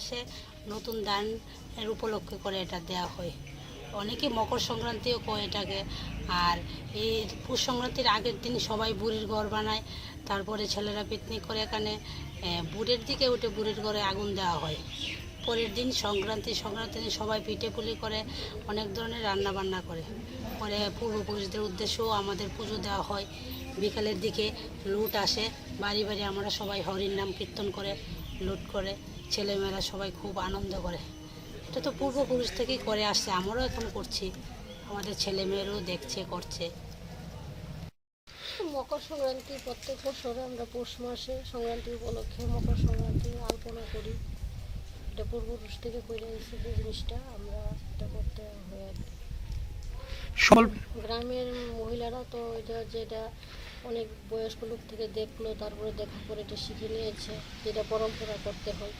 আসে, নতুন ধান এর উপলক্ষে করে এটা দেওয়া হয়। অনেকে মকর সংক্রান্তিও কয় এটাকে। আর এই পুষ সংক্রান্তির আগের দিন সবাই বুড়ির ঘর বানায়, তারপরে ছেলেরা পিকনিক করে এখানে বুড়ের দিকে উঠে বুড়ির ঘরে আগুন দেওয়া হয়। পরের দিন সংক্রান্তি সংক্রান্তির সবাই পিঠে পুলি করে, অনেক ধরনের রান্না বান্না করে। পরে পূর্বপুরুষদের উদ্দেশ্যেও আমাদের পুজো দেওয়া হয়। বিকালের দিকে লুট আসে। বাড়ি বাড়ি আমরা সবাই হরির নাম কীর্তন করে, লুট করে। ছেলেমেয়েরা সবাই খুব আনন্দ করে। এটা তো পূর্বপুরুষ থেকেই করে আসছে, আমরাও এখন করছি। আমাদের ছেলেমেয়েরাও দেখছে, করছে। মকর সংক্রান্তি, প্রত্যেক বছর আমরা পৌষ মাসে সংক্রান্তি উপলক্ষে মকর সংক্রান্তি আলপনা করি। এটা পূর্বপুরুষ থেকে কইরে এসেছে যে জিনিসটা আমরা এটা করতে হয় আর কি। গ্রামের মহিলারা তো এটা যেটা অনেক বয়স্ক লোক থেকে দেখল তারপরে দেখা পরে এটা শিখে নিয়েছে যেটা পরম্পরা করতে হয়